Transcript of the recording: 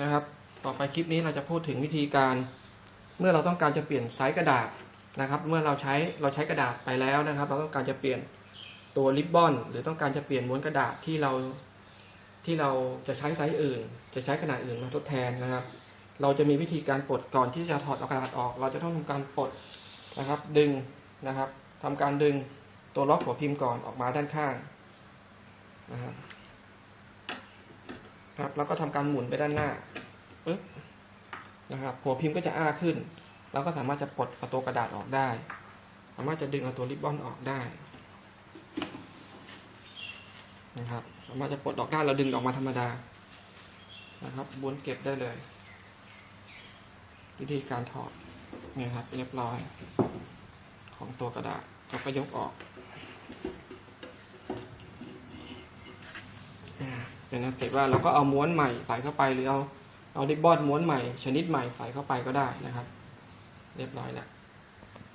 นะครับ ต่อไปคลิปนี้เราจะพูดถึงวิธีการ เมื่อเราต้องการจะเปลี่ยนไซส์กระดาษนะครับ เมื่อเราใช้เราใช้กระดาษไปแล้วนะครับ เราต้องการจะเปลี่ยนตัวริบบอนหรือต้องการจะเปลี่ยนม้วนกระดาษที่เราที่เราจะใช้ไซส์อื่น จะใช้ขนาดอื่นมาทดแทนนะครับ เราจะมีวิธีการปลดก่อนที่จะถอดเอากระดาษออก เราจะต้องทำการปลดนะครับ ดึงนะครับทำการดึงตัวล็อกหัวพิมพ์ก่อนออกมาด้านข้างนะครับ ครับ แล้วก็ทำการหมุนไปด้านหน้าปึ๊บนะครับหัวพิมพ์ก็จะอ้าขึ้น เราก็สามารถจะปลดเอาตัวกระดาษออกได้ สามารถจะดึงเอาตัวริบบอนออกได้นะครับ สามารถจะปลดออกได้เราดึงออกมาธรรมดานะครับบ้วนเก็บได้เลย วิธีการถอดนี่ครับเรียบร้อย ของตัวกระดาษเราก็ยกออกอ่า เป็นนั้นเสร็จว่าเราก็เอาม้วนใหม่ใส่เข้าไปหรือเอาเอาริบบอนม้วนใหม่ชนิดใหม่ใส่เข้าไปก็ได้นะครับ เรียบร้อยแล้ว